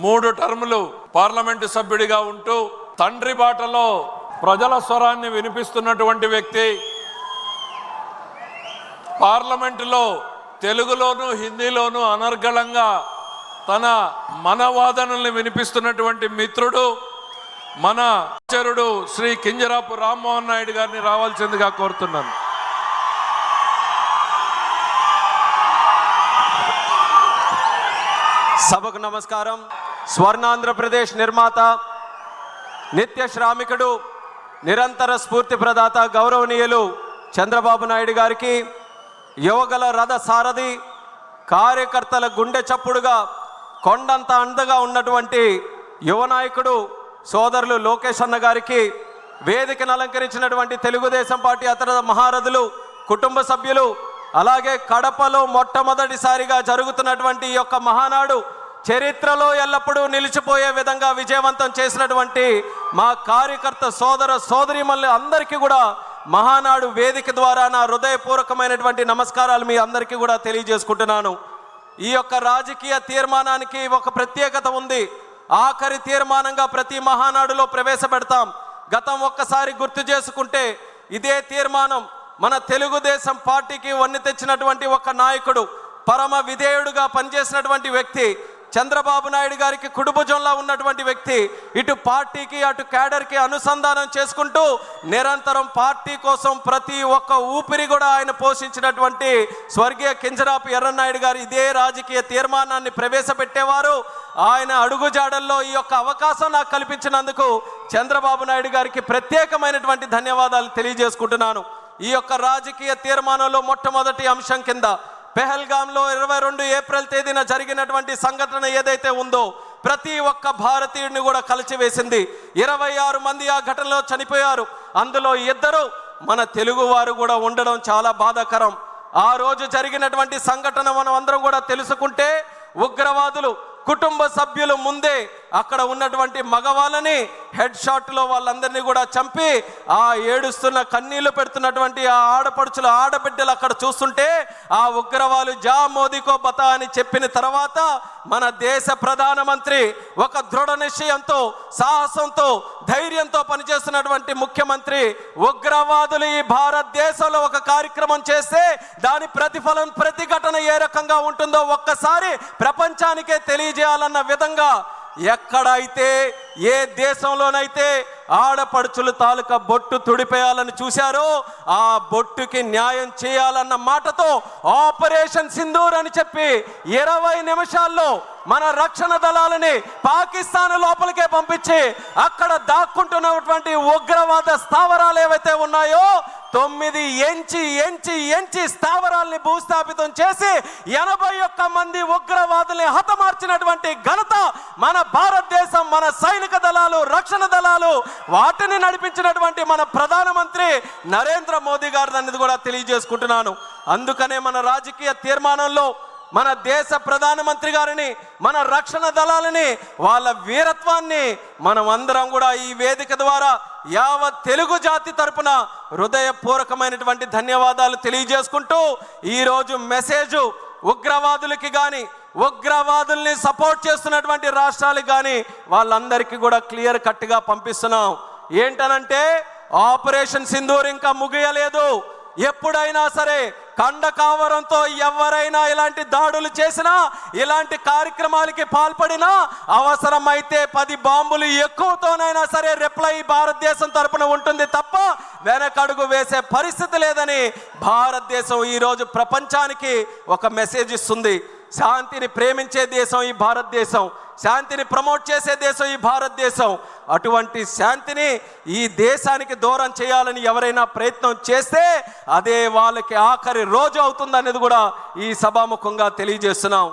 మూడు టర్ములు పార్లమెంటు సభ్యుడిగా ఉంటూ తండ్రి బాటలో ప్రజల స్వరాన్ని వినిపిస్తున్నటువంటి వ్యక్తి. పార్లమెంటులో తెలుగులోను హిందీలోను అనర్గళంగా తన మనవాదనల్ని వినిపిస్తున్నటువంటి మిత్రుడు మన చరుడు శ్రీ కింజరాపు రామ్మోహన్ నాయుడు గారిని రావాల్సిందిగా కోరుతున్నాను. సభకు నమస్కారం. స్వర్ణాంధ్రప్రదేశ్ నిర్మాత నిత్య శ్రామికుడు నిరంతర స్ఫూర్తి ప్రదాత గౌరవనీయులు చంద్రబాబు నాయుడు గారికి యువగల రథ సారథి కార్యకర్తల గుండె చప్పుడుగా కొండంత అండగా ఉన్నటువంటి యువనాయకుడు సోదరులు లోకేష్ అన్న గారికి వేదికను అలంకరించినటువంటి తెలుగుదేశం పార్టీ అతర మహారథులు కుటుంబ సభ్యులు అలాగే కడపలో మొట్టమొదటిసారిగా జరుగుతున్నటువంటి ఈ యొక్క మహానాడు చరిత్రలో ఎల్లప్పుడూ నిలిచిపోయే విధంగా విజయవంతం చేసినటువంటి మా కార్యకర్త సోదర సోదరిమల్లి అందరికీ కూడా మహానాడు వేదిక ద్వారా నా హృదయపూర్వకమైనటువంటి నమస్కారాలు మీ అందరికీ కూడా తెలియజేసుకుంటున్నాను. ఈ యొక్క రాజకీయ తీర్మానానికి ఒక ప్రత్యేకత ఉంది. ఆఖరి తీర్మానంగా ప్రతి మహానాడులో ప్రవేశపెడతాం. గతం ఒక్కసారి గుర్తు చేసుకుంటే ఇదే తీర్మానం మన తెలుగుదేశం పార్టీకి వన్ని తెచ్చినటువంటి ఒక నాయకుడు పరమ విధేయుడుగా పనిచేసినటువంటి వ్యక్తి చంద్రబాబు నాయుడు గారికి కుడుభుజంలా ఉన్నటువంటి వ్యక్తి ఇటు పార్టీకి అటు క్యాడర్కి అనుసంధానం చేసుకుంటూ నిరంతరం పార్టీ కోసం ప్రతి ఒక్క ఊపిరి కూడా ఆయన పోషించినటువంటి స్వర్గీయ కింజరాపు ఎర్రనాయుడు గారు ఇదే రాజకీయ తీర్మానాన్ని ప్రవేశపెట్టేవారు. ఆయన అడుగుజాడల్లో ఈ యొక్క అవకాశం నాకు కల్పించినందుకు చంద్రబాబు నాయుడు గారికి ప్రత్యేకమైనటువంటి ధన్యవాదాలు తెలియజేసుకుంటున్నాను. ఈ యొక్క రాజకీయ తీర్మానంలో మొట్టమొదటి అంశం కింద పెహల్గాంలో ఇరవై రెండు ఏప్రిల్ తేదీన జరిగినటువంటి సంఘటన ఏదైతే ఉందో ప్రతి ఒక్క భారతీయుడిని కూడా కలిచివేసింది. ఇరవై ఆరు మంది ఆ ఘటనలో చనిపోయారు. అందులో ఇద్దరు మన తెలుగువారు కూడా ఉండడం చాలా బాధాకరం. ఆ రోజు జరిగినటువంటి సంఘటన మనం అందరం కూడా తెలుసుకుంటే ఉగ్రవాదులు కుటుంబ సభ్యులు ముందే అక్కడ ఉన్నటువంటి మగవాళ్ళని హెడ్ షాట్లో వాళ్ళందరినీ కూడా చంపి ఆ ఏడుస్తున్న కన్నీళ్ళు పెడుతున్నటువంటి ఆ ఆడపడుచుల ఆడబిడ్డలు అక్కడ చూస్తుంటే ఆ ఉగ్రవాలు జా మోదీకో బతా అని చెప్పిన తర్వాత మన దేశ ప్రధానమంత్రి ఒక దృఢ నిశ్చయంతో సాహసంతో ధైర్యంతో పనిచేస్తున్నటువంటి ముఖ్యమంత్రి ఉగ్రవాదులు ఈ భారతదేశంలో ఒక కార్యక్రమం చేస్తే దాని ప్రతిఫలం ప్రతిఘటన ఏ రకంగా ఉంటుందో ఒక్కసారి ప్రపంచానికే తెలియజేయాలన్న విధంగా ఎక్కడైతే ఏ దేశంలోనైతే ఆడపడుచులు తాలూకా బొట్టు తుడిపేయాలని చూశారో ఆ బొట్టుకి న్యాయం చేయాలన్న మాటతో ఆపరేషన్ సింధూర్ అని చెప్పి ఇరవై నిమిషాల్లో మన రక్షణ దళాలని పాకిస్తాన్ లోపలికే పంపించి అక్కడ దాక్కుంటున్నటువంటి ఉగ్రవాద స్థావరాలు ఏవైతే ఉన్నాయో తొమ్మిది ఎంచి ఎంచి ఎంచి స్థావరాల్ని భూస్థాపితం చేసి ఎనభై ఒక్క మంది ఉగ్రవాదుల్ని హతమార్చినటువంటి ఘనత మన భారతదేశం మన సైనిక దళాలు రక్షణ దళాలు వాటిని నడిపించినటువంటి మన ప్రధానమంత్రి నరేంద్ర మోదీ గారు అనేది కూడా తెలియజేసుకుంటున్నాను. అందుకనే మన రాజకీయ తీర్మానంలో మన దేశ ప్రధానమంత్రి గారిని మన రక్షణ దళాలని వాళ్ళ వీరత్వాన్ని మనం అందరం కూడా ఈ వేదిక ద్వారా యావత్ తెలుగు జాతి తరపున హృదయపూర్వకమైనటువంటి ధన్యవాదాలు తెలియజేసుకుంటూ ఈరోజు మెసేజ్ ఉగ్రవాదులకి కానీ ఉగ్రవాదుల్ని సపోర్ట్ చేస్తున్నటువంటి రాష్ట్రాలకు కానీ వాళ్ళందరికీ కూడా క్లియర్ కట్గా పంపిస్తున్నాం. ఏంటనంటే ఆపరేషన్ సింధూర్ ఇంకా ముగియలేదు. ఎప్పుడైనా సరే కండకావరంతో ఎవరైనా ఇలాంటి దాడులు చేసినా ఇలాంటి కార్యక్రమాలకి పాల్పడినా అవసరమైతే పది బాంబులు ఎక్కువతోనైనా సరే రిప్లై భారతదేశం తరపున ఉంటుంది తప్ప వెనకడుగు వేసే పరిస్థితి లేదని భారతదేశం ఈరోజు ప్రపంచానికి ఒక మెసేజ్ ఇస్తుంది. శాంతిని ప్రేమించే దేశం ఈ భారతదేశం. శాంతిని ప్రమోట్ చేసే దేశం ఈ భారతదేశం. అటువంటి శాంతిని ఈ దేశానికి దూరం చేయాలని ఎవరైనా ప్రయత్నం చేస్తే అదే వాళ్ళకి ఆఖరి రోజు అవుతుందనేది కూడా ఈ సభాముఖంగా తెలియజేస్తున్నాం.